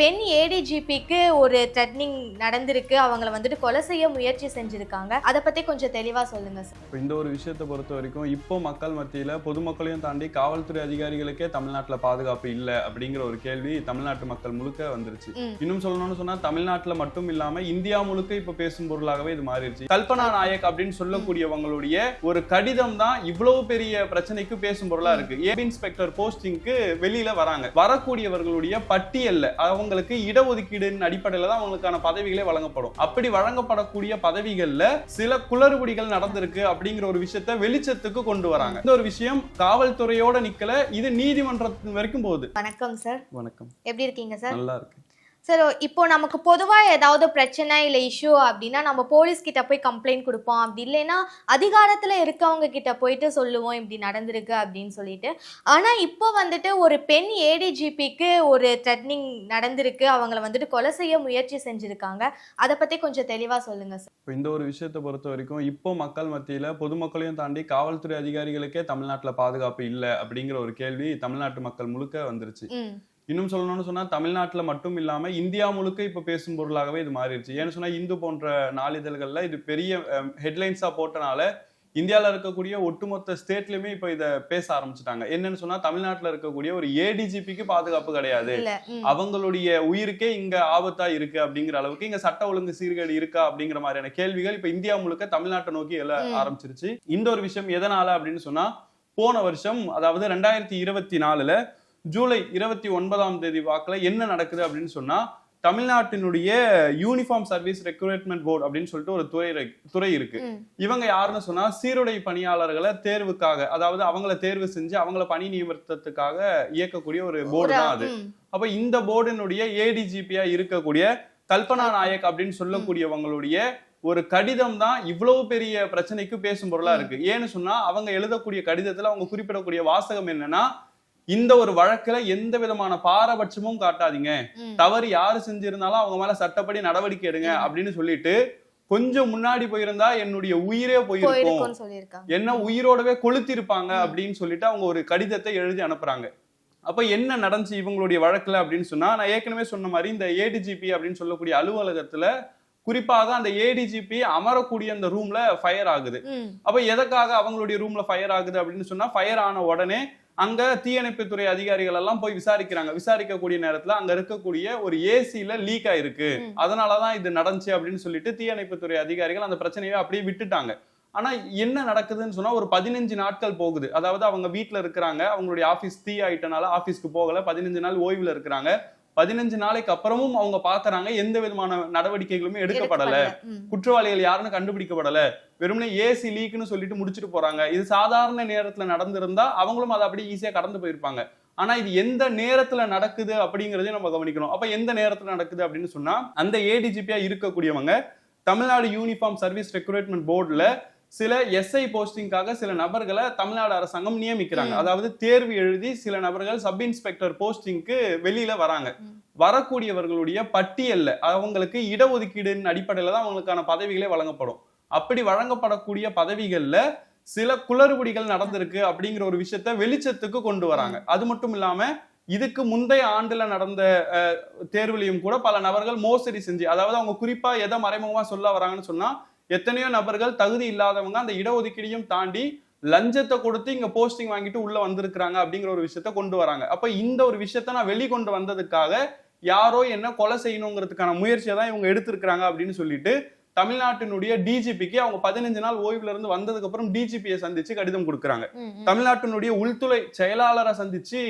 பெண் ஏடிஜிபிக்கு ஒரு த்ரெட்னிங் நடந்திருக்கு. அவங்கள வந்துட்டு கொலை செய்ய முயற்சி செஞ்சிருக்காங்க. அதை பத்தி கொஞ்சம் தெளிவா சொல்லுங்க சார் இந்த ஒரு விஷயத்தை பொறுத்த வரைக்கும் இப்போ மக்கள் மத்தியில் பொதுமக்களையும் தாண்டி காவல்துறை அதிகாரிகளுக்கே தமிழ்நாட்டில் பாதுகாப்பு இல்லை அப்படிங்கிற ஒரு கேள்வி தமிழ்நாட்டு மக்கள் முழுக்க வந்துருச்சு. இன்னும் சொல்லணும்னு சொன்னா தமிழ்நாட்டில் மட்டும் இல்லாம இந்தியா முழுக்க இப்போ பேசும் பொருளாகவே இது மாறிடுச்சு கல்பனா நாயக் அப்படின்னு சொல்லக்கூடியவங்களுடைய ஒரு கடிதம் தான் இவ்வளவு பெரிய பிரச்சனைக்கு பேசும் பொருளா இருக்கு. ஏபி இன்ஸ்பெக்டர் போஸ்டிங்க்கு வெளியில வராங்க. வரக்கூடியவர்களுடைய பட்டியல்ல அவங்களுக்கு இடஒதுக்கீடின் அடிப்படையில தான் அவங்களுக்கான பதவிகளே வழங்கப்படும். அப்படி வழங்கப்படக்கூடிய பதவிகள்ல சில குளறுபடிகள் நடந்திருக்கு அப்படிங்கிற ஒரு விஷயத்த வெளிச்சத்துக்கு கொண்டு வராங்க. இந்த ஒரு விஷயம் காவல்துறையோட நிக்கல. இது நீதிமன்றத்தின் வரைக்கும் போகுது. வணக்கம் சார். வணக்கம். எப்படி இருக்கீங்க சார்? நல்லா இருக்கு சார் இப்போ நமக்கு பொதுவா ஏதாவது பிரச்சனை இல்லை இஷ்யூ அப்படின்னா நம்ம போலீஸ் கிட்ட போய் கம்ப்ளைண்ட் கொடுப்போம். அப்படி இல்லைன்னா அதிகாரத்துல இருக்கவங்க கிட்ட போயிட்டு சொல்லுவோம் இப்படி நடந்திருக்கு அப்படின்னு சொல்லிட்டு. ஆனா இப்போ வந்துட்டு ஒரு பெண் ஏடிஜிபிக்கு ஒரு த்ரெட்னிங் நடந்திருக்கு. அவங்கள வந்துட்டு கொலை செய்ய முயற்சி செஞ்சிருக்காங்க. அதை பத்தி கொஞ்சம் தெளிவா சொல்லுங்க சார் இப்போ இந்த ஒரு விஷயத்தை பொறுத்த வரைக்கும் இப்போ மக்கள் மத்தியில பொதுமக்களையும் தாண்டி காவல்துறை அதிகாரிகளுக்கே தமிழ்நாட்டில் பாதுகாப்பு இல்லை அப்படிங்கிற ஒரு கேள்வி தமிழ்நாட்டு மக்கள் முழுக்க வந்துருச்சு. இன்னும் சொல்லணும்னு சொன்னா தமிழ்நாட்டில் மட்டும் இல்லாம இந்தியா முழுக்க இப்போ பேசும் பொருளாகவே இது மாறிடுச்சு. ஏன்னு சொன்னா இந்து போன்ற நாளிதழ்கள்ல இது பெரிய ஹெட்லைன்ஸா போட்டனால இந்தியாவில் இருக்கக்கூடிய ஒட்டுமொத்த ஸ்டேட்லயுமே இப்போ இதை பேச ஆரம்பிச்சிட்டாங்க. என்னன்னு சொன்னா தமிழ்நாட்டில் இருக்கக்கூடிய ஒரு ஏடிஜிபிக்கு பாதுகாப்பு கிடையாது. அவங்களுடைய உயிருக்கே இங்க ஆபத்தா இருக்கு அப்படிங்கிற அளவுக்கு இங்க சட்ட ஒழுங்கு சீர்கேடு இருக்கா அப்படிங்கிற மாதிரியான கேள்விகள் இப்ப இந்தியா முழுக்க தமிழ்நாட்டை நோக்கி எழ ம். ஆரம்பிச்சிருச்சு. இந்த ஒரு விஷயம் எதனால அப்படின்னு சொன்னா போன வருஷம் அதாவது ரெண்டாயிரத்தி இருபத்தி நாலுல ஜூலை இருபத்தி ஒன்பதாம் தேதி வாக்குல என்ன நடக்குது அப்படின்னு சொன்னா தமிழ்நாட்டினுடைய யூனிஃபார்ம் சர்வீஸ் ரெக்ரூட்மெண்ட் போர்டு அப்படின்னு சொல்லிட்டு ஒரு துறை துறை இருக்கு. இவங்க யாருன்னு சொன்னா சீருடை பணியாளர்களை தேர்வுக்காக அதாவது அவங்கள தேர்வு செஞ்சு அவங்கள பணி நியமித்ததுக்காக இயக்கக்கூடிய ஒரு போர்டு தான் அது. அப்ப இந்த போர்டினுடைய ஏடிஜிபியா இருக்கக்கூடிய கல்பனா நாயக் அப்படின்னு சொல்லக்கூடியவங்களுடைய ஒரு கடிதம் தான் இவ்வளவு பெரிய பிரச்சனைக்கு பேசும் பொருளா இருக்கு. ஏன்னு சொன்னா அவங்க எழுதக்கூடிய கடிதத்துல அவங்க குறிப்பிடக்கூடிய வாசகம் என்னன்னா இந்த ஒரு வழக்குல எந்த விதமான பாரபட்சமும் காட்டாதீங்க. தவறு யாரு செஞ்சிருந்தாலும் அவங்க மேல சட்டப்படி நடவடிக்கை எடுங்க. அப்படின்னு சொல்லிட்டு கொஞ்சம் முன்னாடி போயிருந்தா என்னுடைய உயிரே போயிருக்கும். என்ன உயிரோடவே கொளுத்திருப்பாங்க. அப்படின்னு சொல்லிட்டு அவங்க ஒரு கடிதத்தை எழுதி அனுப்புறாங்க. அப்ப என்ன நடந்துச்சு இவங்களுடைய வழக்குல அப்படின்னு சொன்னா நான் ஏற்கனவே சொன்ன மாதிரி இந்த ஏடிஜிபி அப்படின்னு சொல்லக்கூடிய அலுவலகத்துல குறிப்பாக அந்த ஏடிஜிபி அமரக்கூடிய அந்த ரூம்ல ஃபயர் ஆகுது. அப்ப எதற்காக அவங்களுடைய ரூம்ல ஃபயர் ஆகுது அப்படின்னு சொன்னா ஃபயர் ஆன உடனே அங்க தீயணைப்புத்துறை அதிகாரிகள் எல்லாம் போய் விசாரிக்கிறாங்க. விசாரிக்கக்கூடிய நேரத்துல அங்க இருக்கக்கூடிய ஒரு ஏசில லீக் ஆயிருக்கு. அதனாலதான் இது நடந்துச்சு அப்படின்னு சொல்லிட்டு தீயணைப்புத்துறை அதிகாரிகள் அந்த பிரச்சனையை அப்படியே விட்டுட்டாங்க. ஆனா என்ன நடக்குதுன்னு சொன்னா ஒரு பதினஞ்சு நாட்கள் போகுது. அதாவது அவங்க வீட்ல இருக்கிறாங்க. அவங்களுடைய ஆபீஸ் தீ ஆயிட்டனால ஆபீஸ்க்கு போகல. பதினஞ்சு நாள் ஓய்வுல இருக்கிறாங்க. பதினஞ்சு நாளைக்கு அப்புறமும் அவங்க பாக்குறாங்க. எந்த விதமான நடவடிக்கைகளுமே எடுக்கப்படல. குற்றவாளிகள் யாருன்னு கண்டுபிடிக்கப்படல. வெறுமனே ஏசி லீக்னு சொல்லிட்டு முடிச்சிட்டு போறாங்க. இது சாதாரண நேரத்துல நடந்திருந்தா அவங்களும் அதை அப்படியே ஈஸியா கடந்து போயிருப்பாங்க. ஆனா இது எந்த நேரத்துல நடக்குது அப்படிங்கறதையும் நம்ம கவனிக்கணும். அப்ப எந்த நேரத்துல நடக்குது அப்படின்னு சொன்னா அந்த ஏடிஜிபியா இருக்கக்கூடியவங்க தமிழ்நாடு யூனிஃபார்ம் சர்வீஸ் ரெக்ரூட்மெண்ட் போர்டுல சில எஸ்ஐ போஸ்டிங்காக சில நபர்களை தமிழ்நாடு அரசாங்கம் நியமிக்கிறாங்க. அதாவது தேர்வு எழுதி சில நபர்கள் சப் இன்ஸ்பெக்டர் போஸ்டிங்க்கு வெளியில வராங்க. வரக்கூடியவர்களுடைய பட்டியல்ல அவங்களுக்கு இடஒதுக்கீடின் அடிப்படையில தான் அவங்களுக்கான பதவிகளே வழங்கப்படும். அப்படி வழங்கப்படக்கூடிய பதவிகள்ல சில குளறுபடிகள் நடந்திருக்கு அப்படிங்கிற ஒரு விஷயத்த வெளிச்சத்துக்கு கொண்டு வராங்க. அது மட்டும் இல்லாம இதுக்கு முந்தைய ஆண்டுல நடந்த அஹ், தேர்வுலையும் கூட பல நபர்கள் மோசடி செஞ்சு அதாவது அவங்க குறிப்பா எதை மறைமுகமா சொல்ல வராங்கன்னு சொன்னா எத்தனையோ நபர்கள் தகுதி இல்லாதவங்க அந்த இடஒதுக்கீடையும் தாண்டி லஞ்சத்தை கொடுத்து இங்க போஸ்டிங் வாங்கிட்டு உள்ள வந்திருக்கிறாங்க அப்படிங்கிற ஒரு விஷயத்த கொண்டு வராங்க. அப்ப இந்த ஒரு விஷயத்த நான் வெளிக்கொண்டு வந்ததுக்காக யாரோ என்ன கொலை செய்யணுங்கிறதுக்கான முயற்சியை தான் இவங்க எடுத்திருக்கிறாங்க அப்படின்னு சொல்லிட்டு தமிழ்நாட்டினுடைய டிஜிபிக்கு அவங்க பதினஞ்சு நாள் ஓய்வுல இருந்து வந்ததுக்கு அப்புறம் டிஜிபியை சந்திச்சு கடிதம் கொடுக்குறாங்க. தமிழ்நாட்டினுடைய உள்துறை செயலாளரை சந்திச்சு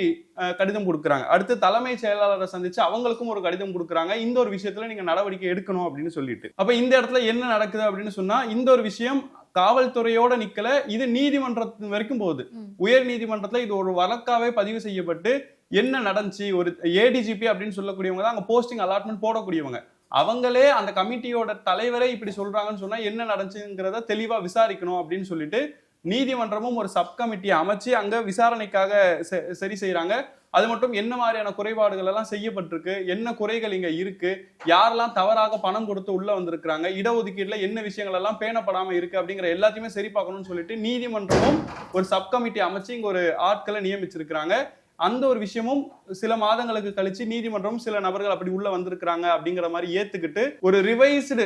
கடிதம் கொடுக்குறாங்க. அடுத்து தலைமை செயலாளரை சந்திச்சு அவங்களுக்கும் ஒரு கடிதம் கொடுக்குறாங்க. இந்த ஒரு விஷயத்துல நீங்க நடவடிக்கை எடுக்கணும் அப்படின்னு சொல்லிட்டு. அப்ப இந்த இடத்துல என்ன நடக்குது அப்படின்னு சொன்னா இந்த ஒரு விஷயம் காவல்துறையோட நிக்கல. இது நீதிமன்றத்தின் வரைக்கும் போகுது. உயர் நீதிமன்றத்துல இது ஒரு வழக்காவே பதிவு செய்யப்பட்டு என்ன நடந்துச்சு? ஒரு ஏடிஜிபி அப்படின்னு சொல்லக்கூடியவங்க தான் அங்க போஸ்டிங் அலாட்மெண்ட் போடக்கூடியவங்க. அவங்களே அந்த கமிட்டியோட தலைவரே இப்படி சொல்றாங்கன்னு சொன்னா என்ன நடந்துச்சுங்கிறத தெளிவா விசாரிக்கணும் அப்படின்னு சொல்லிட்டு நீதிமன்றமும் ஒரு சப் கமிட்டியை அமைச்சு அங்க விசாரணைக்காக செ- சரி செய்யறாங்க அது மட்டும் என்ன மாதிரியான குறைபாடுகள் எல்லாம் செய்யப்பட்டிருக்கு? என்ன குறைகள் இங்க இருக்கு? யாரெல்லாம் தவறாக பணம் கொடுத்து உள்ள வந்திருக்கிறாங்க? இடஒதுக்கீடுல என்ன விஷயங்கள் எல்லாம் பேணப்படாம இருக்கு அப்படிங்கிற எல்லாத்தையுமே சரி பார்க்கணும்னு சொல்லிட்டு நீதிமன்றமும் ஒரு சப் கமிட்டி அமைச்சு இங்க ஒரு ஆட்களை நியமிச்சிருக்கிறாங்க. அந்த ஒரு விஷயமும் சில மாதங்களுக்கு கழிச்சு நீதிமன்றம் சில நபர்கள் அப்படி உள்ள வந்திருக்கிறாங்க அப்படிங்கிற மாதிரி ஏத்துக்கிட்டு ஒரு ரிவைஸ்டு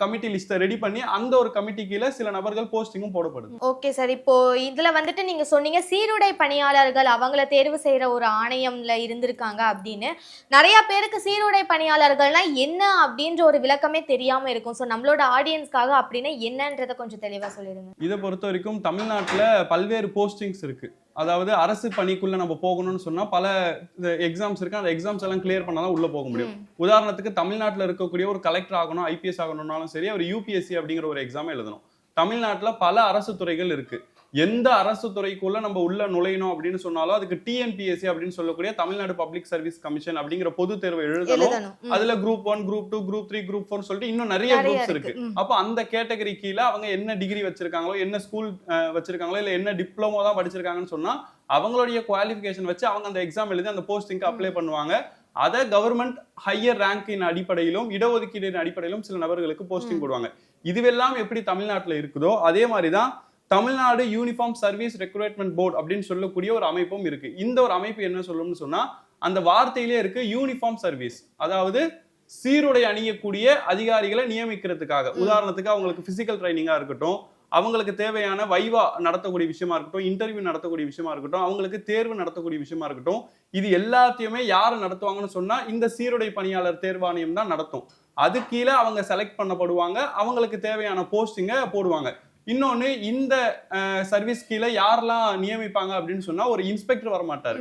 கமிட்டி லிஸ்ட்டை ரெடி பண்ணி அந்த ஒரு கமிட்டி கீழே சில நபர்கள் போஸ்டிங்கும் போடப்படுது. ஓகே சார் இப்போ இதுல வந்துட்டு நீங்க சொன்னீங்க சீருடை பணியாளர்கள் அவங்கள தேர்வு செய்யற ஒரு ஆணையம்ல இருந்திருக்காங்க அப்படின்னு. நிறைய பேருக்கு சீருடை பணியாளர்கள்னா என்ன அப்படின்ற ஒரு விளக்கமே தெரியாம இருக்கும். ஸோ நம்மளோட ஆடியன்ஸ்க்காக அப்படின்னா என்னன்றதை கொஞ்சம் தெளிவா சொல்லிடுங்க. இதை பொறுத்த வரைக்கும் தமிழ்நாட்டுல பல்வேறு போஸ்டிங்ஸ் இருக்கு. அதாவது அரசு பணிக்குள்ள நம்ம போகணும்னு சொன்னா பல எக்ஸாம்ஸ் இருக்கு. அந்த எக்ஸாம்ஸ் எல்லாம் கிளியர் பண்ணாதான் உள்ள போக முடியும். உதாரணத்துக்கு தமிழ்நாட்டுல இருக்கக்கூடிய ஒரு கலெக்டர் ஆகணும் ஐபிஎஸ் ஆகணும்னாலும் சரி ஒரு யூபிஎஸ்சி அப்படிங்கிற ஒரு எக்ஸாம் எழுதணும். தமிழ்நாட்டுல பல அரசு துறைகள் இருக்கு. எந்த அரசு துறைக்குள்ள நம்ம உள்ள நுழையணும் அப்படின்னு சொன்னாலும் அதுக்கு டிஎன்பிஎஸ்சி அப்படின்னு சொல்லக்கூடிய தமிழ்நாடு பப்ளிக் சர்வீஸ் கமிஷன் அப்படிங்கிற பொது தேர்வு எழுதணும். அதுல group one group two group three group four சொல்லிட்டு இன்னும் நிறைய குரூப்ஸ் இருக்கு. அப்போ அந்த கேட்டகரி கீழே அவங்க என்ன டிகிரி வச்சிருக்காங்களோ என்ன ஸ்கூல் வச்சிருக்காங்களோ இல்ல என்ன டிப்ளமோ தான் படிச்சிருக்காங்கன்னு சொன்னா அவங்களுடைய குவாலிஃபிகேஷன் வச்சு அவங்க அந்த எக்ஸாம் எழுதி அந்த போஸ்டிங்க்கு அப்ளை பண்ணுவாங்க. அதை கவர்மெண்ட் ஹையர் ரேங்கின் அடிப்படையிலும் இடஒதுக்கீடின் அடிப்படையிலும் சில நபர்களுக்கு போஸ்டிங் போடுவாங்க. இதுவெல்லாம் எப்படி தமிழ்நாட்டுல இருக்குதோ அதே மாதிரி தான் Tamil Nadu uniform service recruitment board அப்படின்னு சொல்லக்கூடிய ஒரு அமைப்பும் இருக்கு. இந்த ஒரு அமைப்பு என்ன சொல்லும்னு சொன்னா அந்த வார்த்தையிலே இருக்கு யூனிஃபார்ம் சர்வீஸ் அதாவது சீருடை அணியக்கூடிய அதிகாரிகளை நியமிக்கிறதுக்காக. உதாரணத்துக்கு அவங்களுக்கு பிசிக்கல் ட்ரைனிங்கா இருக்கட்டும் அவங்களுக்கு தேவையான வைவா நடத்தக்கூடிய விஷயமா இருக்கட்டும் இன்டர்வியூ நடத்தக்கூடிய விஷயமா இருக்கட்டும் அவங்களுக்கு தேர்வு நடத்தக்கூடிய விஷயமா இருக்கட்டும் இது எல்லாத்தையுமே யார் நடத்துவாங்கன்னு சொன்னா இந்த சீருடை பணியாளர் தேர்வாணையம் தான் நடத்தும். அது கீழே அவங்க செலக்ட் பண்ணப்படுவாங்க அவங்களுக்கு தேவையான போஸ்டிங்கை போடுவாங்க. இன்னொன்னு இந்த சர்வீஸ் கீழே யாரெல்லாம் நியமிப்பாங்க அப்படின்னு சொன்னா ஒரு இன்ஸ்பெக்டர் வர மாட்டாரு.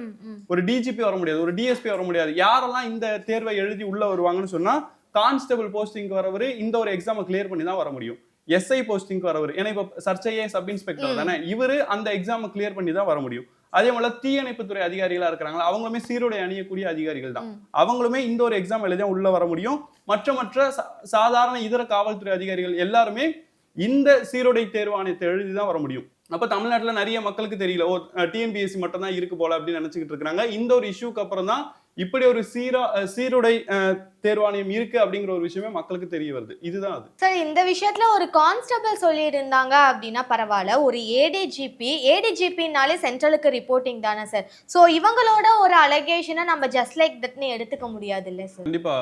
ஒரு டிஜிபி வர முடியாது ஒரு டிஎஸ்பி வர முடியாது. யாரெல்லாம் இந்த தேர்வை எழுதி உள்ள வருவாங்கன்னு சொன்னா கான்ஸ்டபிள் போஸ்டிங் வரவர் இந்த ஒரு எக்ஸாமை கிளியர் பண்ணி தான் வர முடியும். எஸ்ஐ போஸ்டிங் வரவர். ஏன்னா இப்போ சர்ச்சையே சப் இன்ஸ்பெக்டர் தானே. இவரு அந்த எக்ஸாமை கிளியர் பண்ணி தான் வர முடியும். அதே போல தீயணைப்புத்துறை அதிகாரிகளா இருக்கிறாங்களா அவங்களுமே சீருடை அணியக்கூடிய அதிகாரிகள் தான். அவங்களுமே இந்த ஒரு எக்ஸாம் எழுதி தான் உள்ள வர முடியும். மற்ற மற்ற சாதாரண இதர காவல்துறை அதிகாரிகள் எல்லாருமே இந்த சீருடை தேர்வாணையத்தை எழுதி தான் வர முடியும். அப்ப தமிழ்நாட்டில் நிறைய மக்களுக்கு தெரியல ஓ டிஎன்பிஎஸ்சி மட்டும் தான் இருக்கு போல அப்படின்னு நினைச்சுக்கிட்டு இருக்காங்க இந்த ஒரு இஷ்யூக்கு அப்புறம் தான் இப்படி ஒரு சீரா சீருடை தேர்வாணையம் இருக்கு அப்படிங்கிற ஒரு விஷயமே மக்களுக்கு தெரிய வருது. இதுதான் அது. சார் இந்த விஷயத்துல ஒரு கான்ஸ்டபிள் சொல்லியிருந்தாங்க அப்படின்னா பரவாயில்ல. ஒரு ஏடிஜிபி ஏடிஜிபினாலே சென்ட்ரலுக்கு ரிப்போர்ட்டிங் தானே சார் ஸோ இவங்களோட ஒரு அலகேஷனை நம்ம ஜஸ்ட் லைக் தட்னு எடுத்துக்க முடியாது இல்லை சார் கண்டிப்பா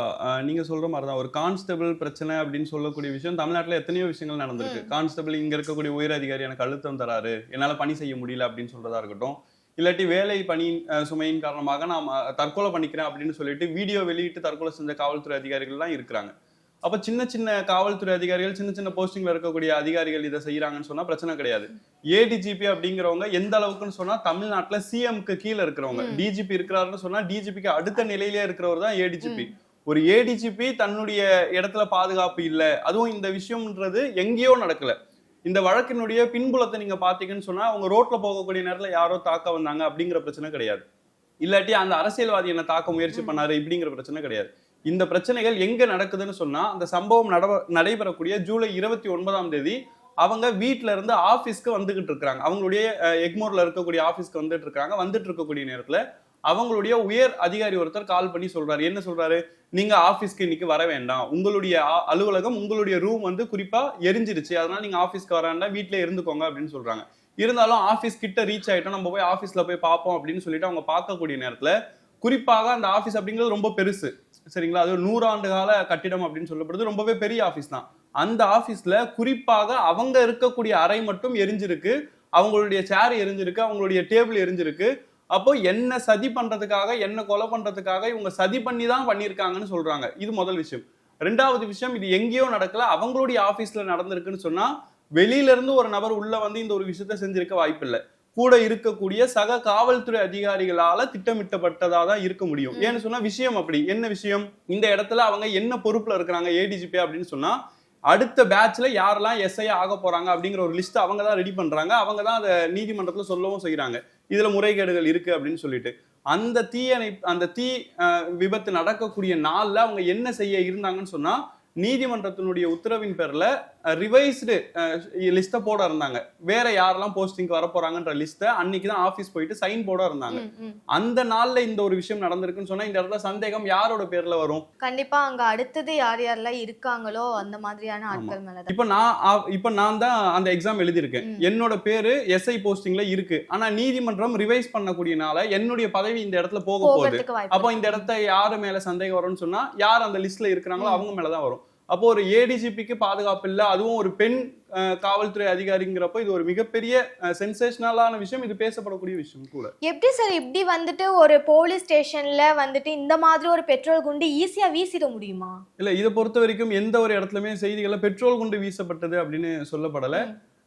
நீங்க சொல்ற மாதிரி தான் ஒரு கான்ஸ்டபிள் பிரச்சனை அப்படின்னு சொல்லக்கூடிய விஷயம் தமிழ்நாட்டுல எத்தனையோ விஷயங்கள் நடந்திருக்கு. கான்ஸ்டபிள் இங்க இருக்கக்கூடிய உயர் அதிகாரி எனக்கு அழுத்தம் தராரு. என்னால பணி செய்ய முடியல அப்படின்னு சொல்றதா இருக்கட்டும். இல்லாட்டி வேலை பணி சுமையின் காரணமாக நான் தற்கொலை பண்ணிக்கிறேன் அப்படின்னு சொல்லிட்டு வீடியோ வெளியிட்டு தற்கொலை செஞ்ச காவல்துறை அதிகாரிகள்லாம் இருக்கிறாங்க. அப்ப சின்ன சின்ன காவல்துறை அதிகாரிகள் சின்ன சின்ன போஸ்டிங்ல இருக்கக்கூடிய அதிகாரிகள் இதை செய்யறாங்கன்னு சொன்னா பிரச்சனை கிடையாது. ஏடிஜிபி அப்படிங்கிறவங்க எந்த அளவுக்குன்னு சொன்னா தமிழ்நாட்டுல சிஎம்க்கு கீழே இருக்கிறவங்க. டிஜிபி இருக்கிறாருன்னு சொன்னா டிஜிபிக்கு அடுத்த நிலையிலே இருக்கிறவர் தான் ஏடிஜிபி ஒரு ஏடிஜிபி தன்னுடைய இடத்துல பாதுகாப்பு இல்ல. அதுவும் இந்த விஷயம்ன்றது எங்கேயோ நடக்கல. இந்த வழக்கினுடைய பின்புலத்தை நீங்க பாத்தீங்கன்னு சொன்னா அவங்க ரோட்ல போகக்கூடிய நேரத்துல யாரோ தாக்க வந்தாங்க அப்படிங்கிற பிரச்சனை கிடையாது. இல்லாட்டி அந்த அரசியல்வாதி என்ன தாக்க முயற்சி பண்ணாரு இப்படிங்கிற பிரச்சனை கிடையாது. இந்த பிரச்சனைகள் எங்க நடக்குதுன்னு சொன்னா அந்த சம்பவம் நட- நடைபெறக்கூடிய ஜூலை இருபத்தி ஒன்பதாம் தேதி அவங்க வீட்ல இருந்து ஆபீஸ்க்கு வந்துகிட்டு இருக்காங்க. அவங்களுடைய எக்மோர்ல இருக்கக்கூடிய ஆபீஸ்க்கு வந்துட்டு இருக்காங்க. வந்துட்டு இருக்கக்கூடிய நேரத்துல அவங்களுடைய உயர் அதிகாரி ஒருத்தர் கால் பண்ணி சொல்றாரு. என்ன சொல்றாரு? நீங்க ஆபீஸ்க்கு இன்னைக்கு வர வேண்டாம். உங்களுடைய அ- அலுவலகம் உங்களுடைய ரூம் வந்து குறிப்பா எரிஞ்சிருச்சு. அதனால நீங்க ஆபீஸ்க்கு வர வேண்டாம். வீட்லயே இருந்துக்கோங்க அப்படின்னு சொல்றாங்க. இருந்தாலும் ஆபீஸ் கிட்ட ரீச் ஆயிட்டோம். நம்ம போய் ஆபீஸ்ல போய் பார்ப்போம் அப்படின்னு சொல்லிட்டு அவங்க பார்க்கக்கூடிய நேரத்துல குறிப்பாக அந்த ஆபீஸ் அப்படிங்கிறது ரொம்ப பெருசு. சரிங்களா? அது நூறாண்டு கால கட்டிடம் அப்படின்னு சொல்லப்படுது ரொம்பவே பெரிய ஆபீஸ் தான். அந்த ஆபீஸ்ல குறிப்பாக அவங்க இருக்கக்கூடிய அறை மட்டும் எரிஞ்சிருக்கு. அவங்களுடைய சேர் எரிஞ்சிருக்கு. அவங்களுடைய டேபிள் எரிஞ்சிருக்கு. அப்போ என்ன சதி பண்றதுக்காக என்ன கொலை பண்றதுக்காக இவங்க சதி பண்ணி தான் பண்ணியிருக்காங்கன்னு சொல்றாங்க. இது முதல் விஷயம். ரெண்டாவது விஷயம் இது எங்கேயோ நடக்கல அவங்களுடைய ஆபீஸ்ல நடந்திருக்குன்னு சொன்னா வெளியில இருந்து ஒரு நபர் உள்ள வந்து இந்த ஒரு விஷயத்த செஞ்சிருக்க வாய்ப்பில்லை. கூட இருக்கக்கூடிய சக காவல்துறை அதிகாரிகளால திட்டமிட்டப்பட்டதா தான் இருக்க முடியும். ஏன்னு சொன்னா விஷயம் அப்படி. என்ன விஷயம்? இந்த இடத்துல அவங்க என்ன பொறுப்புல இருக்கிறாங்க ஏடிஜிபி அப்படின்னு சொன்னா அடுத்த பேட்ச்ல யாரெல்லாம் எஸ்ஐ ஆக போறாங்க அப்படிங்கிற ஒரு லிஸ்ட் அவங்க தான் ரெடி பண்றாங்க. அவங்க தான் அதை நீதிமன்றத்துல சொல்லவும் செய்கிறாங்க இதில் முறைகேடுகள் இருக்கு அப்படின்னு சொல்லிட்டு அந்த தீயணை அந்த தீ விபத்து நடக்கக்கூடிய நாளில் அவங்க என்ன செய்ய இருந்தாங்கன்னு சொன்னால் நீதிமன்றத்தினுடைய உத்தரவின் பேரில் ரிவைஸ்டு லிஸ்ட்டை போட இருந்தாங்க. வேற யாரெல்லாம் போஸ்டிங்க்கு வர போறாங்கன்ற லிஸ்ட்டை அன்னைக்கு தான் ஆஃபீஸ் போயிட்டு சைன் போட இருந்தாங்க. அந்த நாள்ல இந்த ஒரு விஷயம் நடந்திருக்குன்னு சொன்னா இந்த இடத்துல சந்தேகம் யாரோட பேர்ல வரும்? கண்டிப்பா அங்க அடுத்தது யார் யாரெல்லாம் இருக்காங்களோ அந்த மாதிரியான ஆட்கள் மேலதான் இப்ப நான் இப்ப நான் தான் அந்த எக்ஸாம் எழுதியிருக்கேன். என்னோட பேரு எஸ்ஐ போஸ்டிங்ல இருக்கு. ஆனா நீதிமன்றம் ரிவைஸ் பண்ணக்கூடியனால என்னுடைய பதவி இந்த இடத்துல போக போகுது. அப்போ. இந்த இடத்த யாரு மேல சந்தேகம் வரும்னு சொன்னா யார் அந்த லிஸ்ட்ல இருக்கிறாங்களோ அவங்க மேலதான் வரும். அப்போ ஒரு ஏடிஜிபிக்கு பாதுகாப்பு இல்ல. அதுவும் ஒரு பெண் காவல்துறை அதிகாரிங்கிறப்போ இது ஒரு மிகப்பெரிய சென்சேஷனலான விஷயம். இது பேசப்படக்கூடிய விஷயம் கூட. எப்படி சார் இப்படி வந்துட்டு ஒரு போலீஸ் ஸ்டேஷன்ல வந்துட்டு இந்த மாதிரி ஒரு பெட்ரோல் குண்டு ஈஸியா வீசிட முடியுமா? இல்ல இதை பொறுத்த வரைக்கும் எந்த ஒரு இடத்துலயுமே செய்திகள்ல பெட்ரோல் குண்டு வீசப்பட்டது அப்படின்னு சொல்லப்படல.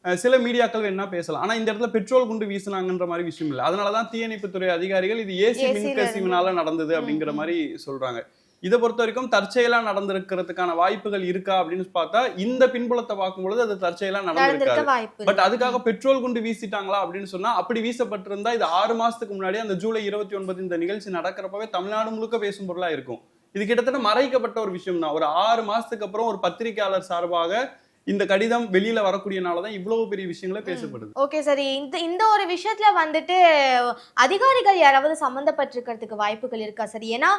சில மீடியாக்கள் என்ன பேசலாம். ஆனா இந்த இடத்துல பெட்ரோல் குண்டு வீசினாங்கன்ற மாதிரி விஷயம் இல்ல. அதனாலதான் தீயணைப்புத்துறை அதிகாரிகள் இது ஏசி மின்கசிவினால நடந்தது அப்படிங்கிற. மாதிரி சொல்றாங்க. இதை பொறுத்த வரைக்கும் தற்செயலா நடந்திருக்கிறதுக்கான வாய்ப்புகள் இருக்கா அப்படின்னு பார்த்தா இந்த பின்புலத்தை பார்க்கும்பொழுது அது தற்செயலா நடந்திருக்க நடந்திருக்காது பட். அதுக்காக பெட்ரோல் குண்டு வீசிட்டாங்களா அப்படின்னு சொன்னா அப்படி வீசப்பட்டிருந்தா இது ஆறு மாசத்துக்கு முன்னாடி அந்த ஜூலை இருபத்தி ஒன்பது இந்த நிகழ்ச்சி நடக்கிறப்பவே தமிழ்நாடு முழுக்க பேசும் பொருளா இருக்கும். இது கிட்டத்தட்ட மறைக்கப்பட்ட ஒரு விஷயம் தான் ஒரு ஆறு மாசத்துக்கு அப்புறம் ஒரு பத்திரிகையாளர் சார்பாக இந்த கடிதம் வெளியில வரக்கூடியனாலதான் இவ்வளவு பெரிய விஷயங்களே பேசப்படுது. ஓகே சரி. இந்த இந்த ஒரு விஷயத்துல வந்துட்டு அதிகாரிகள் யாராவது சம்மந்தப்பட்டிருக்கிறதுக்கு வாய்ப்புகள் இருக்கா சரி? ஏன்னா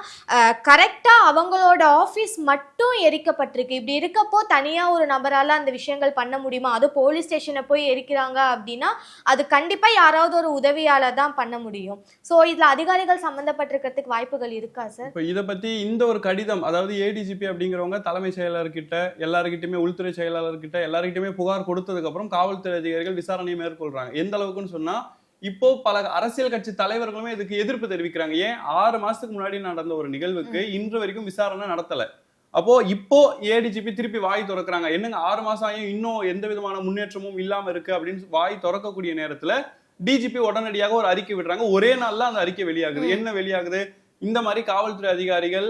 கரெக்டா அவங்களோட ஆபீஸ் மட்டும் எரிக்கப்பட்டிருக்கு. இப்படி இருக்கப்போ தனியா ஒரு நபரால அந்த விஷயங்கள் பண்ண முடியுமா? அது போலீஸ் ஸ்டேஷனை போய் எரிக்கிறாங்க அப்படின்னா அது கண்டிப்பா யாராவது ஒரு உதவியால தான் பண்ண முடியும். சோ இதுல அதிகாரிகள் சம்மந்தப்பட்டிருக்கிறதுக்கு வாய்ப்புகள் இருக்கா சார் இப்ப இத பத்தி இந்த ஒரு கடிதம் அதாவது ஏடிஜிபி அப்படிங்கிறவங்க தலைமை செயலாளர்கிட்ட எல்லாருக்கிட்டுமே உள்துறை செயலாளர்கிட்ட எல்லாருக்கிட்டுமே புகார் கொடுத்ததுக்கு அப்புறம் காவல்துறை அதிகாரிகள் விசாரணையை மேற்கொள்றாங்க. எந்த அளவுக்குன்னு சொன்னா இப்போ பல அரசியல் கட்சி தலைவர்களுமே இதுக்கு எதிர்ப்பு தெரிவிக்கிறாங்க. ஏன்? ஆறு மாசத்துக்கு முன்னாடி நடந்த ஒரு நிகழ்வுக்கு இன்று வரைக்கும் விசாரணை நடத்தல. அப்போ இப்போ ஏடிஜிபி திருப்பி வாய் திறக்கிறாங்க. என்னங்க ஆறு மாசம் ஆகியும் இன்னும் எந்த விதமான முன்னேற்றமும் இல்லாம இருக்கு அப்படின்னு வாய் திறக்கக்கூடிய நேரத்துல டிஜிபி உடனடியாக ஒரு அறிக்கை விடுறாங்க. ஒரே நாள்ல அந்த அறிக்கை வெளியாகுது. என்ன வெளியாகுது? இந்த மாதிரி காவல்துறை அதிகாரிகள்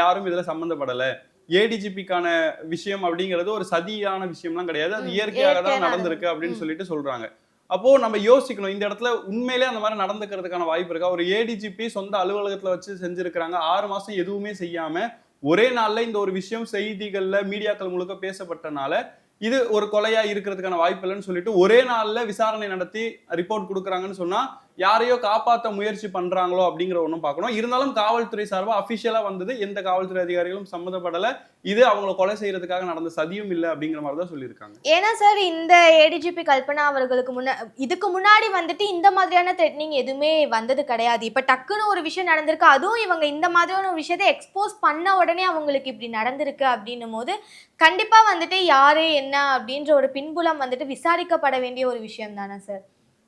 யாரும் இதுல சம்பந்தப்படல ஏடிஜிபிக்கான விஷயம் அப்படிங்கிறது ஒரு சதியான விஷயம்லாம் கிடையாது. அது இயற்கையாக இயற்கையா தான் நடந்திருக்கு நடந்து- அப்படின்னு. சொல்லிட்டு சொல்றாங்க. அப்போ நம்ம யோசிக்கணும். இந்த இடத்துல உண்மையிலே அந்த மாதிரி நடந்துக்கிறதுக்கான வாய்ப்பு இருக்கா? ஒரு ஏடிஜிபி சொந்த அலுவலகத்துல வச்சு செஞ்சிருக்கிறாங்க. ஆறு மாசம் எதுவுமே செய்யாம ஒரே நாள்ல இந்த ஒரு விஷயம் செய்திகள்ல மீடியாக்கள் முழுக்க பேசப்பட்டனால இது ஒரு கொலையா இருக்கிறதுக்கான வாய்ப்பு இல்லைன்னு சொல்லிட்டு ஒரே நாள்ல விசாரணை நடத்தி ரிப்போர்ட் கொடுக்குறாங்கன்னு சொன்னா யாரையோ காப்பாற்ற முயற்சி பண்றாங்களோ அப்படிங்கிற ஒன்றும் பார்க்கணும். இருந்தாலும் காவல்துறை சார்பாக அஃபிஷியலாக வந்தது எந்த காவல்துறை அதிகாரிகளும் சம்மந்தப்படலை. இது அவங்கள கொலை செய்யறதுக்காக நடந்த சதியும் இல்லை அப்படிங்கிற மாதிரி தான் சொல்லியிருக்காங்க. ஏன்னா சார் இந்த ஏடிஜிபி கல்பனா அவர்களுக்கு முன்ன இதுக்கு முன்னாடி வந்துட்டு இந்த மாதிரியான த்ரெட்னிங் எதுவுமே வந்தது கிடையாது. இப்போ டக்குன்னு ஒரு விஷயம் நடந்திருக்கு அதுவும் இவங்க இந்த மாதிரியான ஒரு விஷயத்தை எக்ஸ்போஸ் பண்ண உடனே அவங்களுக்கு இப்படி நடந்திருக்கு அப்படின்னும் போது கண்டிப்பாக வந்துட்டு யாரு என்ன அப்படின்ற ஒரு பின்புலம் வந்துட்டு விசாரிக்கப்பட வேண்டிய ஒரு விஷயம் தானே சார்?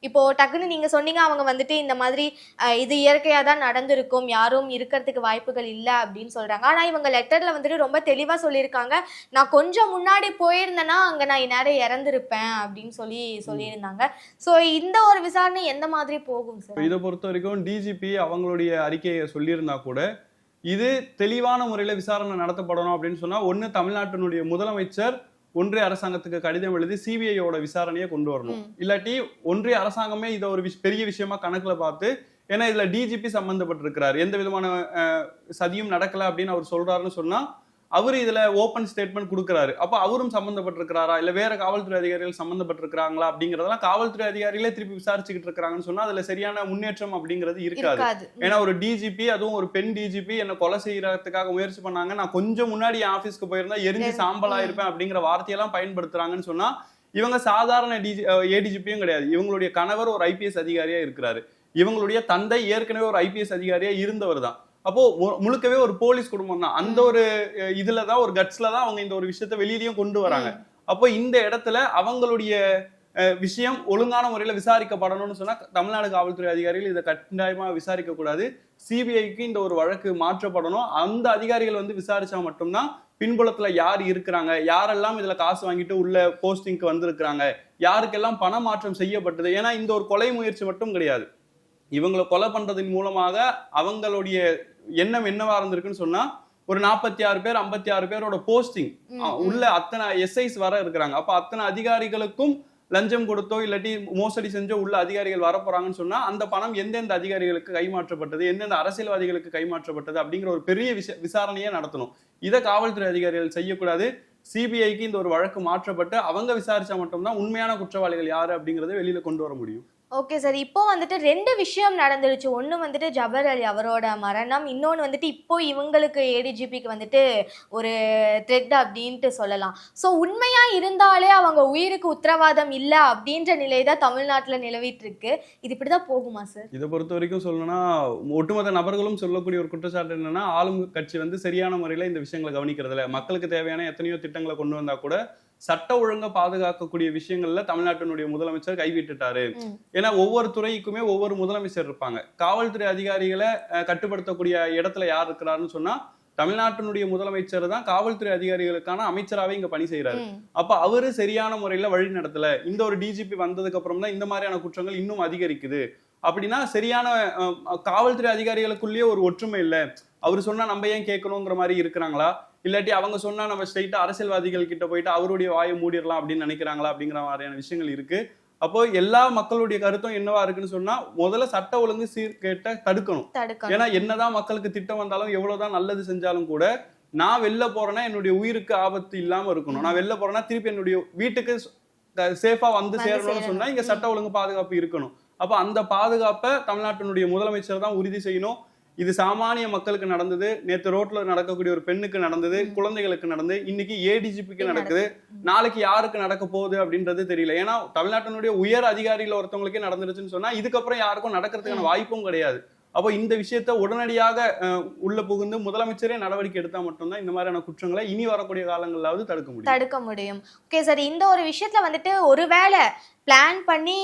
இப்போ டக்குன்னு நீங்க சொன்னீங்க அவங்க வந்துட்டு இந்த மாதிரி இது இயற்கையா தான் நடந்திருக்கும் யாரும் இருக்கிறதுக்கு வாய்ப்புகள் இல்லை அப்படின்னு சொல்றாங்க. ஆனா இவங்க லெட்டர்ல வந்துட்டு ரொம்ப தெளிவா சொல்லியிருக்காங்க. நான் கொஞ்சம் முன்னாடி போயிருந்தேன்னா அங்க நான் இந்நேரம் இறந்திருப்பேன் அப்படின்னு சொல்லி சொல்லியிருந்தாங்க. சோ இந்த ஒரு விசாரணை எந்த மாதிரி போகும் சார் இதை பொறுத்த வரைக்கும் டிஜிபி அவங்களுடைய அறிக்கையை சொல்லியிருந்தா கூட இது தெளிவான முறையில விசாரணை நடத்தப்படணும் அப்படின்னு சொன்னா ஒண்ணு தமிழ்நாட்டினுடைய முதலமைச்சர் ஒன்றிய அரசாங்கத்துக்கு கடிதம் எழுதி சிபிஐயோட விசாரணையை கொண்டு வரணும். இல்லாட்டி ஒன்றிய அரசாங்கமே இதை ஒரு பெரிய விஷயமா கணக்குல பார்த்து ஏன்னா இதுல டிஜிபி சம்பந்தப்பட்டிருக்கிறார் எந்த விதமான சதியும் நடக்கல அப்படின்னு அவர் சொல்றாருன்னு சொன்னா அவர் இதுல ஓபன் ஸ்டேட்மெண்ட் கொடுக்குறாரு. அப்ப அவரும் சம்பந்தப்பட்டிருக்கிறாரா? இல்ல வேற காவல்துறை அதிகாரிகள் சம்பந்தப்பட்டிருக்கிறாங்களா? அப்படிங்கறதெல்லாம் காவல்துறை அதிகாரிகளே திருப்பி விசாரிச்சுக்கிட்டு இருக்காங்கன்னு சொன்னா அதுல சரியான முன்னேற்றம் அப்படிங்கிறது இருக்காது. ஏன்னா ஒரு டிஜிபி அதுவும் ஒரு பெண் டிஜிபி என்ன கொலை செய்யறதுக்காக முயற்சி பண்ணாங்க. நான் கொஞ்சம் முன்னாடி என் ஆபீஸ்க்கு போயிருந்தா எரிஞ்சு எரி- சாம்பலா. இருப்பேன் அப்படிங்கிற வார்த்தையெல்லாம் பயன்படுத்துறாங்கன்னு சொன்னா இவங்க சாதாரண டிஜி ஏடிஜிபியும் கிடையாது. இவங்களுடைய கணவர் ஒரு ஐபிஎஸ் அதிகாரியா இருக்கிறாரு. இவங்களுடைய தந்தை ஏற்கனவே ஒரு ஐபிஎஸ் அதிகாரியா இருந்தவர் தான். அப்போ மு- முழுக்கவே ஒரு போலீஸ் குடும்பம் தான். அந்த ஒரு அஹ், இதுல தான் ஒரு கட்ஸ்ல தான் அவங்க இந்த ஒரு விஷயத்த வெளியிலயும் கொண்டு வராங்க. அப்போ இந்த இடத்துல அவங்களுடைய விஷயம் ஒழுங்கான முறையில விசாரிக்கப்படணும்னு சொன்னா தமிழ்நாடு காவல்துறை அதிகாரிகள் இதை கட்டாயமா விசாரிக்க கூடாது. சிபிஐக்கு இந்த ஒரு வழக்கு மாற்றப்படணும். அந்த அதிகாரிகள் வந்து விசாரிச்சா மட்டும்தான் பின்புலத்துல யார் இருக்கிறாங்க யாரெல்லாம் இதுல காசு வாங்கிட்டு உள்ள போஸ்டிங்க்கு வந்திருக்கிறாங்க யாருக்கெல்லாம் பண மாற்றம் செய்யப்பட்டது. ஏன்னா இந்த ஒரு கொலை முயற்சி மட்டும் கிடையாது. இவங்களை கொலை பண்றதன் மூலமாக அவங்களுடைய எண்ணம் என்னவா இருந்திருக்குன்னு சொன்னா ஒரு நாற்பத்தி ஆறு பேர் ஐம்பத்தி ஆறு பேரோட போஸ்டிங். உள்ள அத்தனை எஸ்ஐஸ் வர இருக்கிறாங்க. அப்ப அத்தனை அதிகாரிகளுக்கும் லஞ்சம் கொடுத்தோ இல்லாட்டி மோசடி செஞ்சோ உள்ள அதிகாரிகள் வர போறாங்கன்னு சொன்னா அந்த பணம் எந்தெந்த அதிகாரிகளுக்கு கைமாற்றப்பட்டது எந்தெந்த அரசியல்வாதிகளுக்கு கைமாற்றப்பட்டது அப்படிங்கிற ஒரு பெரிய விஷ விசாரணையே நடத்தணும். இதை காவல்துறை அதிகாரிகள் செய்யக்கூடாது. சிபிஐக்கு இந்த ஒரு வழக்கு மாற்றப்பட்டு அவங்க விசாரிச்சா மட்டும்தான் உண்மையான குற்றவாளிகள் யாரு அப்படிங்கறத வெளியில கொண்டு வர முடியும். ஓகே சார் இப்போ வந்துட்டு ரெண்டு விஷயம் நடந்துருச்சு ஒன்று வந்துட்டு ஜபர் அலி அவரோட மரணம். இன்னொன்று வந்துட்டு இப்போ இவங்களுக்கு ஏடிஜிபிக்கு வந்துட்டு ஒரு த்ரெட் அப்படின்ட்டு சொல்லலாம். ஸோ உண்மையாக இருந்தாலே அவங்க உயிருக்கு உத்தரவாதம் இல்லை அப்படின்ற நிலை தான் தமிழ்நாட்டில் நிலவிட்டு இருக்கு இது இப்படி தான் போகுமா சார் இதை பொறுத்த வரைக்கும் சொல்லணும்னா ஒட்டுமொத்த நபர்களும் சொல்லக்கூடிய ஒரு குற்றச்சாட்டு என்னன்னா ஆளும் கட்சி வந்து சரியான முறையில் இந்த விஷயங்களை கவனிக்கிறது இல்லை மக்களுக்கு தேவையான எத்தனையோ திட்டங்களை கொண்டு வந்தால் கூட சட்ட ஒழுங்கை பாதுகாக்கக்கூடிய விஷயங்கள்ல தமிழ்நாட்டினுடைய முதலமைச்சர் கைவிட்டுட்டாரு. ஏன்னா ஒவ்வொரு துறைக்குமே ஒவ்வொரு முதலமைச்சர் இருப்பாங்க. காவல்துறை அதிகாரிகளை கட்டுப்படுத்தக்கூடிய இடத்துல யார் இருக்கிறாருன்னு சொன்னா தமிழ்நாட்டினுடைய முதலமைச்சர் தான் காவல்துறை அதிகாரிகளுக்கான அமைச்சராவே இங்க பணி செய்யறாரு. அப்ப அவரு சரியான முறையில வழி நடத்தல. இந்த ஒரு டிஜிபி வந்ததுக்கு அப்புறம் தான் இந்த மாதிரியான குற்றங்கள் இன்னும் அதிகரிக்குது. அப்படின்னா சரியான காவல்துறை அதிகாரிகளுக்குள்ளேயே ஒரு ஒற்றுமை இல்ல. அவர் சொன்னா நம்ம ஏன் கேட்கணுங்கிற மாதிரி இருக்கிறாங்களா? இல்லாட்டி அவங்க சொன்னா நம்ம ஸ்ட்ரைட்டா அரசியல்வாதிகள் கிட்ட போயிட்டு அவருடைய வாயை மூடிடலாம் அப்படின்னு நினைக்கிறாங்களா அப்படிங்கிற மாதிரியான விஷயங்கள் இருக்கு. அப்போ எல்லா மக்களுடைய கருத்தும் என்னவா இருக்குன்னு சொன்னா முதல்ல சட்ட ஒழுங்கு சீர்கேட்ட தடுக்கணும். தடுக்கணும். ஏன்னா என்னதான் மக்களுக்கு திட்டம் வந்தாலும் எவ்வளவுதான் நல்லது செஞ்சாலும் கூட நான் வெளில போறேன்னா என்னுடைய உயிருக்கு ஆபத்து இல்லாம இருக்கணும். நான் வெளில போறேன்னா திருப்பி என்னுடைய வீட்டுக்கு சேஃபா வந்து சேரணும்னு சொன்னா இங்க. சட்ட ஒழுங்கு பாதுகாப்பு இருக்கணும். அப்ப அந்த பாதுகாப்பை தமிழ்நாட்டினுடைய முதலமைச்சர் தான் உறுதி செய்யணும். இது சாமானிய மக்களுக்கு நடந்தது. நேத்து ரோட்ல நடக்கக்கூடிய ஒரு பெண்ணுக்கு நடந்தது. குழந்தைகளுக்கு நடந்தது இன்னைக்கு ஏடிஜிபிக்கு நடக்குது. நாளைக்கு யாருக்கு நடக்க போகுது அப்படின்றது தெரியல. ஏன்னா தமிழ்நாட்டினுடைய உயர் அதிகாரியில ஒருத்தவங்களுக்கே நடந்துருச்சுன்னு சொன்னா இதுக்கப்புறம் யாருக்கும் நடக்கிறதுக்கான வாய்ப்பும் கிடையாது. அப்போ இந்த விஷயத்த உடனடியாக உள்ள புகுந்து முதலமைச்சரே நடவடிக்கை எடுத்தா மட்டும்தான் இந்த மாதிரியான குற்றங்களை இனி வரக்கூடிய காலங்களாவது தடுக்க முடியும். தடுக்க முடியும். ஓகே சார் இந்த ஒரு விஷயத்துல வந்துட்டு ஒருவேளை பிளான் பண்ணி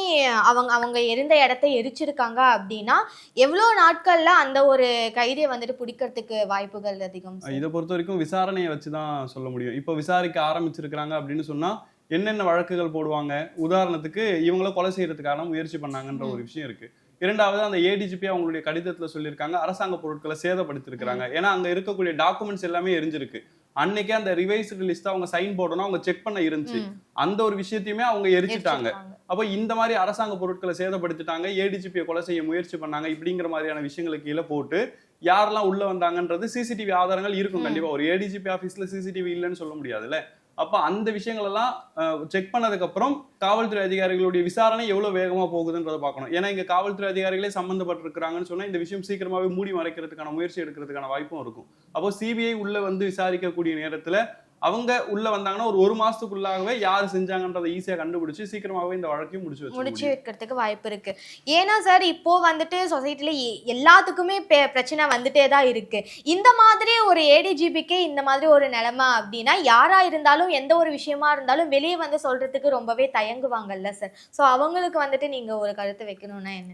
அவங்க அவங்க இருந்த இடத்த எரிச்சிருக்காங்க அப்படின்னா எவ்வளோ நாட்கள்ல அந்த ஒரு கைதியை வந்துட்டு பிடிக்கிறதுக்கு வாய்ப்புகள் அதிகம்? இதை பொறுத்த வரைக்கும் விசாரணையை வச்சுதான் சொல்ல முடியும். இப்போ விசாரிக்க ஆரம்பிச்சிருக்கிறாங்க அப்படின்னு சொன்னா என்னென்ன வழக்குகள் போடுவாங்க? உதாரணத்துக்கு இவங்கள கொலை செய்யறதுக்கான முயற்சி பண்ணாங்கன்ற ஒரு விஷயம் இருக்கு. இரண்டாவது அந்த ஏடிஜிபி அவங்களுடைய கடிதத்துல சொல்லியிருக்காங்க. அரசாங்க பொருட்களை சேதப்படுத்திருக்கிறாங்க ஏன்னா அங்க இருக்கக்கூடிய டாக்குமெண்ட்ஸ் எல்லாமே எரிஞ்சிருக்கு. அன்னைக்கே அந்த ரிவைஸ்டு லிஸ்ட் அவங்க சைன் போடணும் அவங்க செக் பண்ண இருந்துச்சு. அந்த ஒரு விஷயத்தையுமே அவங்க எரிச்சிட்டாங்க. அப்போ இந்த மாதிரி அரசாங்க பொருட்களை சேதப்படுத்திட்டாங்க. ஏடிஜிபியை கொலை செய்ய முயற்சி பண்ணாங்க. இப்படிங்கிற மாதிரியான விஷயங்களுக்கு கீழே போட்டு யாரெல்லாம் உள்ள வந்தாங்கன்றது சிசிடிவி ஆதாரங்கள் இருக்கும். கண்டிப்பா ஒரு ஏடிஜிபி ஆபீஸ்ல சிசிடிவி இல்லைன்னு சொல்ல முடியாதுல்ல. அப்போ அந்த விஷயங்களெல்லாம் செக் பண்ணதுக்கப்புறம் காவல்துறை அதிகாரிகளுடைய விசாரணை எவ்வளோ வேகமாக போகுதுன்றதை பார்க்கணும். ஏன்னா இங்கே காவல்துறை அதிகாரிகளே சம்மந்தப்பட்டிருக்கிறாங்கன்னு சொன்னால் இந்த விஷயம் சீக்கிரமாகவே மூடி மறைக்கிறதுக்கான முயற்சி எடுக்கிறதுக்கான வாய்ப்பும் இருக்கும். அப்போ சிபிஐ உள்ளே வந்து விசாரிக்கக்கூடிய நேரத்தில் அவங்க உள்ள வந்தாங்கன்னா ஒரு ஒரு மாசத்துக்குள்ளாகவே யார் செஞ்சாங்கன்றதை ஈஸியா கண்டுபிடிச்சு சீக்கிரமாவே இந்த வழக்கையும் முடிச்சு முடிச்சு வைக்கிறதுக்கு வாய்ப்பு இருக்கு. ஏன்னா சார் இப்போ வந்துட்டு சொசைட்டில எல்லாத்துக்குமே பிரச்சனை வந்துட்டே தான் இருக்கு. இந்த மாதிரி ஒரு ஏடிஜிபிக்கு இந்த மாதிரி ஒரு நிலைமை அப்படின்னா யாரா இருந்தாலும் எந்த ஒரு விஷயமா இருந்தாலும் வெளியே வந்து சொல்றதுக்கு ரொம்பவே தயங்குவாங்கல்ல சார் ஸோ அவங்களுக்கு வந்துட்டு நீங்க ஒரு கருத்து வைக்கணும்னா என்ன?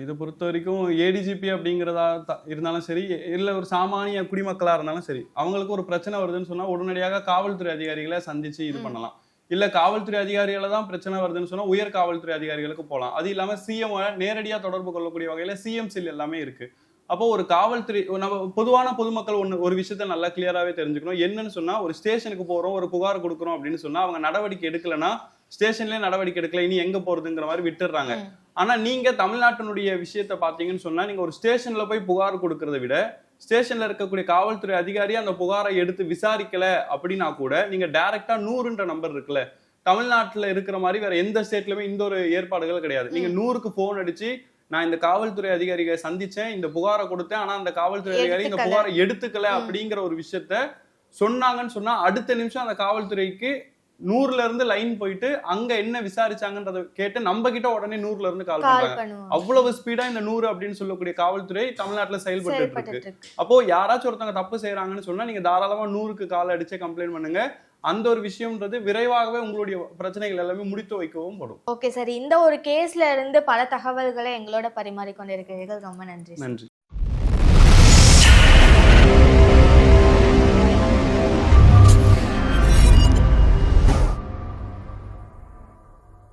இதை பொறுத்த வரைக்கும் ஏடிஜிபி அப்படிங்கிறதா இருந்தாலும் சரி இல்ல ஒரு சாமானிய குடிமக்களா இருந்தாலும் சரி அவங்களுக்கு ஒரு பிரச்சனை வருதுன்னு சொன்னா உடனடியாக காவல்துறை அதிகாரிகளை சந்திச்சு இது. பண்ணலாம். இல்ல காவல்துறை அதிகாரிகளை தான் பிரச்சனை வருதுன்னு சொன்னா உயர் காவல்துறை அதிகாரிகளுக்கு போகலாம் அது இல்லாம சிஎம் நேரடியா தொடர்பு கொள்ளக்கூடிய வகையில சிஎம் சில் எல்லாமே இருக்கு. அப்போ ஒரு காவல்துறை நம்ம பொதுவான பொதுமக்கள் ஒண்ணு ஒரு விஷயத்த நல்லா கிளியராகவே தெரிஞ்சுக்கணும். என்னன்னு சொன்னா ஒரு ஸ்டேஷனுக்கு போறோம் ஒரு புகார் கொடுக்குறோம் அப்படின்னு சொன்னா அவங்க நடவடிக்கை எடுக்கலைன்னா ஸ்டேஷன்லயே நடவடிக்கை எடுக்கல இனி எங்க போறதுங்கிற மாதிரி விட்டுடுறாங்க. ம். ஆனா நீங்க தமிழ்நாட்டினுடைய விஷயத்த பாத்தீங்கன்னு சொன்னா நீங்க ஒரு ஸ்டேஷன்ல போய் புகார் கொடுக்கறத விட ஸ்டேஷன்ல இருக்கக்கூடிய காவல்துறை அதிகாரி அந்த புகாரை எடுத்து விசாரிக்கல அப்படின்னா கூட நீங்க டைரக்டா நூறுன்ற நம்பர் இருக்குல்ல தமிழ்நாட்டுல இருக்கிற மாதிரி வேற எந்த ஸ்டேட்லயுமே இந்த ஒரு ஏற்பாடுகள் கிடையாது நீங்க நூறுக்கு போன் அடிச்சு நான் இந்த காவல்துறை அதிகாரிகளை சந்திச்சேன் இந்த புகாரை கொடுத்தேன் ஆனா அந்த காவல்துறை அதிகாரி இந்த. புகாரை எடுத்துக்கல. அப்படிங்கிற ஒரு விஷயத்த சொன்னாங்கன்னு சொன்னா அடுத்த நிமிஷம் அந்த காவல்துறைக்கு நூறுல இருந்து லைன் போயிட்டு அங்க என்ன விசாரிச்சாங்கன்றத கேட்டு நம்ம கிட்ட உடனே நூறுல இருந்து கால் பண்றாங்க. பண்ணுவாங்க. அவ்வளவு ஸ்பீடா இந்த நூறு அப்படின்னு சொல்லக்கூடிய காவல்துறை தமிழ்நாட்டுல செயல்பட்டு இருக்கு. அப்போ யாராச்சும் ஒருத்தவங்க தப்பு செய்யறாங்கன்னு சொன்னா நீங்க தாராளமா நூறுக்கு கால் அடிச்சே கம்ப்ளைண்ட் பண்ணுங்க. அந்த ஒரு விஷயம்ன்றது விரைவாகவே உங்களுடைய பிரச்சனைகள் எல்லாமே முடித்து வைக்கவும் படும். ஓகே சார் இந்த ஒரு கேஸ்ல இருந்து பல தகவல்களை எங்களோட பரிமாறிக்கொண்டிருக்கிறீர்கள். ரொம்ப நன்றி. நன்றி.